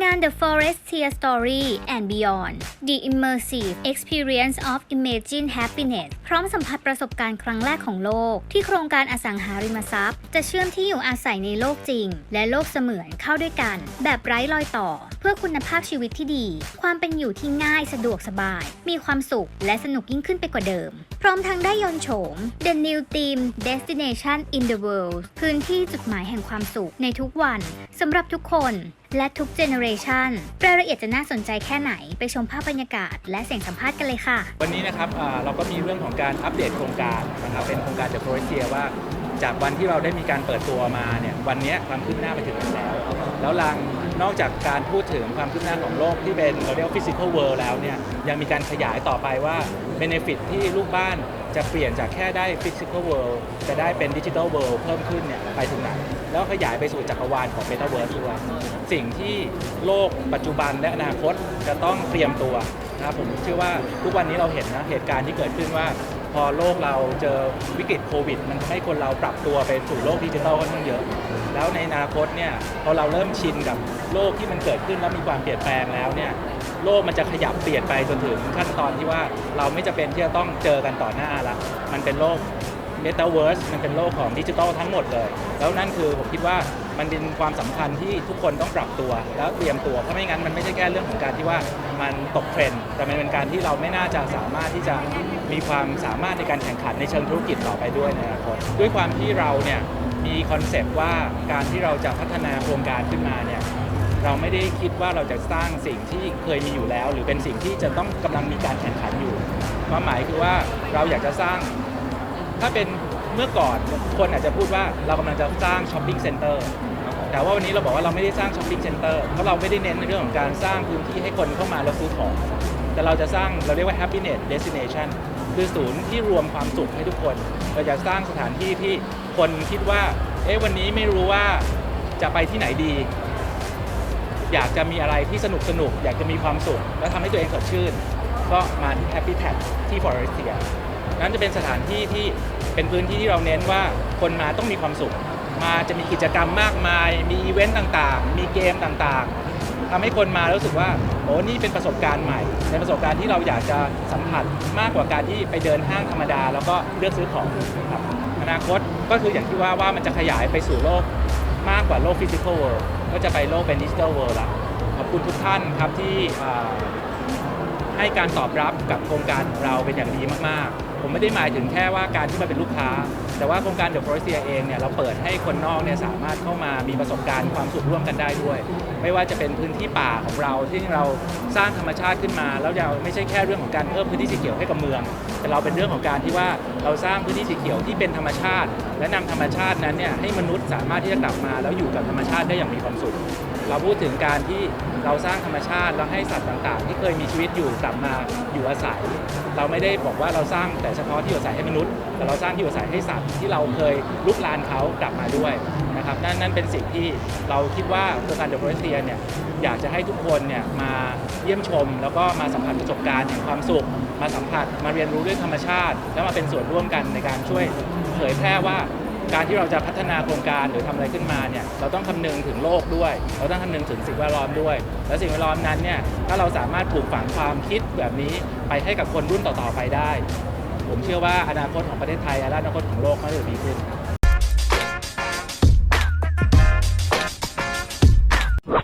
งาน The Forestier Story and Beyond The Immersive Experience of Imagine Happiness พร้อมสัมผัสประสบการณ์ครั้งแรกของโลก ที่โครงการอสังหาริมทรัพย์ จะเชื่อมที่อยู่อาศัยในโลกจริง และโลกเสมือนเข้าด้วยกัน แบบไร้รอยต่อ เพื่อคุณภาพชีวิตที่ดี ความเป็นอยู่ที่ง่ายสะดวกสบาย มีความสุขและสนุกยิ่งขึ้นไปกว่าเดิม พร้อมทั้งได้ยนโฉม The New Team Destination in the World พื้นที่จุดหมายแห่งความสุขในทุกวันสำหรับทุกคน และทุกเจเนอเรชันรายละเอียดจะน่าสนใจแค่ไหนไปชมภาพบรรยากาศ และเสียงสัมภาษณ์กันเลยค่ะ วันนี้นะครับเราก็มีเรื่องของการอัปเดตโครงการนะครับเป็นโครงการจากโครเอเชียว่า จากวันที่เราได้มีการเปิดตัวมาเนี่ยวันนี้ความคืบหน้าไปถึงไหนแล้ว แล้วรัง นอกจากการพูดถึงความคืบหน้าของโลกที่เป็นเราเรียกว่า physical world แล้วเนี่ยยังมีการขยายต่อไปว่า benefit ที่ลูกบ้านจะเปลี่ยนจากแค่ได้ physical world จะได้เป็น digital world เพิ่มขึ้นเนี่ยไปถึงไหนแล้วขยายไปสู่จักรวาลของ metaverse ด้วยสิ่งที่โลกปัจจุบันและอนาคตจะต้องเตรียมตัวนะครับผมเชื่อว่าทุกวันนี้เราเห็นนะเหตุการณ์ที่เกิดขึ้นว่า พอโลกเราเจอวิกฤตโควิด มันทำให้คนเราปรับตัวไปสู่โลกดิจิทัลค่อนข้างเยอะ แล้วในอนาคตเนี่ยพอเราเริ่มชินกับโลกที่มันเกิดขึ้นแล้วมีความเปลี่ยนแปลงแล้วเนี่ยโลกมันจะขยับเปลี่ยนไปจนถึงขั้นตอนที่ว่าเราไม่จะเป็นที่จะต้องเจอกันต่อหน้าละมันเป็นโลก เมตาเวิร์สมันเป็นโลกของดิจิทัลทั้งหมดเลย แล้วนั่นคือผมคิดว่ามันเป็นความสำคัญที่ทุกคนต้องปรับตัว แล้วเตรียมตัวเพราะไม่งั้นมันไม่ใช่แค่เรื่องของการที่ว่ามันตกเทรนด์แต่มันเป็นการที่เราไม่น่าจะสามารถที่จะมีความสามารถในการแข่งขันในเชิงธุรกิจต่อไปด้วยในอนาคตด้วยความที่เราเนี่ยมีคอนเซปต์ว่าการที่เราจะพัฒนาโครงการขึ้นมาเนี่ยเราไม่ได้คิดว่าเราจะสร้างสิ่งที่เคยมีอยู่แล้ว หรือเป็นสิ่งที่จะต้องกำลังมีการแข่งขันอยู่ ความหมายคือว่าเราอยากจะสร้าง ถ้าเป็นเมื่อก่อนคนอาจจะพูดว่าเรากำลังจะสร้างช้อปปิ้งเซ็นเตอร์แต่ว่าวันนี้เราบอกว่าเราไม่ได้สร้างช้อปปิ้งเซ็นเตอร์เพราะเราไม่ได้เน้นในเรื่องของการสร้างพื้นที่ให้คนเข้ามาแล้วซื้อของ แต่เราจะสร้างเราเรียกว่า happiness destination คือศูนย์ที่รวมความสุขให้ทุกคน เราจะสร้างสถานที่ที่คนคิดว่า เอ๊ะวันนี้ไม่รู้ว่าจะไปที่ไหนดี อยากจะมีอะไรที่สนุกสนุก อยากจะมีความสุข แล้วทำให้ตัวเองสดชื่น ก็มาที่ Happy Tag ที่ Forestia นั้นจะเป็นสถานที่ที่เป็นพื้นที่ที่เราเน้นว่าคนมาต้องมีความสุข มาจะมีกิจกรรมมากมาย มีอีเวนต์ต่างๆ มีเกมต่างๆทำให้คนมาแล้วรู้สึกว่าโอ้นี่เป็นประสบการณ์ใหม่เป็นประสบการณ์ที่เราอยากจะสัมผัสมากกว่าการที่ไปเดินห้างธรรมดา แล้วก็เลือกซื้อของครับอนาคตก็คืออย่างที่ว่าว่ามันจะขยายไปสู่โลกมากกว่าโลกฟิสิกอลเวิลด์ก็จะไปโลกเป็นดิจิทัลเวิลด์ละขอบคุณทุกท่านครับที่ให้การตอบรับกับโครงการเราเป็นอย่างดีมาก ๆ ผมไม่ได้หมายถึงแค่ว่าการที่มาเป็นลูกค้า แต่ว่าโครงการ The Forestier เองเนี่ยเราเปิดให้คนนอกเนี่ยสามารถเข้ามามีประสบการณ์ความสุขร่วมกันได้ด้วย ไม่ว่าจะเป็นพื้นที่ป่าของเราที่เราสร้างธรรมชาติขึ้นมา แล้วเราไม่ใช่แค่เรื่องของการเพิ่มพื้นที่สีเขียวให้กับเมือง แต่เราเป็นเรื่องของการที่ว่าเราสร้างพื้นที่สีเขียวที่เป็นธรรมชาติ และนำธรรมชาตินั้นเนี่ยให้มนุษย์สามารถที่จะกลับมาแล้วอยู่กับธรรมชาติได้อย่างมีความสุขเราพูดถึงการที่เราสร้างธรรมชาติแล้วให้สัตว์ต่างๆ ที่เคยมีชีวิตอยู่กลับมาอยู่อาศัย เราไม่ได้บอกว่าเราสร้างแต่เฉพาะที่อยู่อาศัยให้มนุษย์ แต่เราสร้างที่อยู่อาศัยให้สัตว์ที่เราเคยลุกลานเขากลับมาด้วยนะครับนั่นนั่นเป็นสิ่งที่เราคิดว่าโครงการเดอะโฟเรสเตียเนี่ยอยากจะให้ทุกคนเนี่ยมาเยี่ยมชม แล้วก็มาสัมผัสประสบการณ์แห่งความสุข มาสัมผัสมาเรียนรู้เรื่องธรรมชาติ แล้วมาเป็นส่วนร่วมกันในการช่วยเผยแพร่ว่าการที่เราจะพัฒนาโครงการหรือทำอะไรขึ้นมาเนี่ยเราต้องคำนึงถึงโลกด้วย เราต้องคำนึงถึงสิ่งแวดล้อมด้วย และสิ่งแวดล้อมนั้นเนี่ยถ้าเราสามารถปลูกฝังความคิดแบบนี้ไปให้กับคนรุ่นต่อๆไปได้ ผมเชื่อว่าอนาคตของประเทศไทยและอนาคตของโลกก็จะดีขึ้นครับ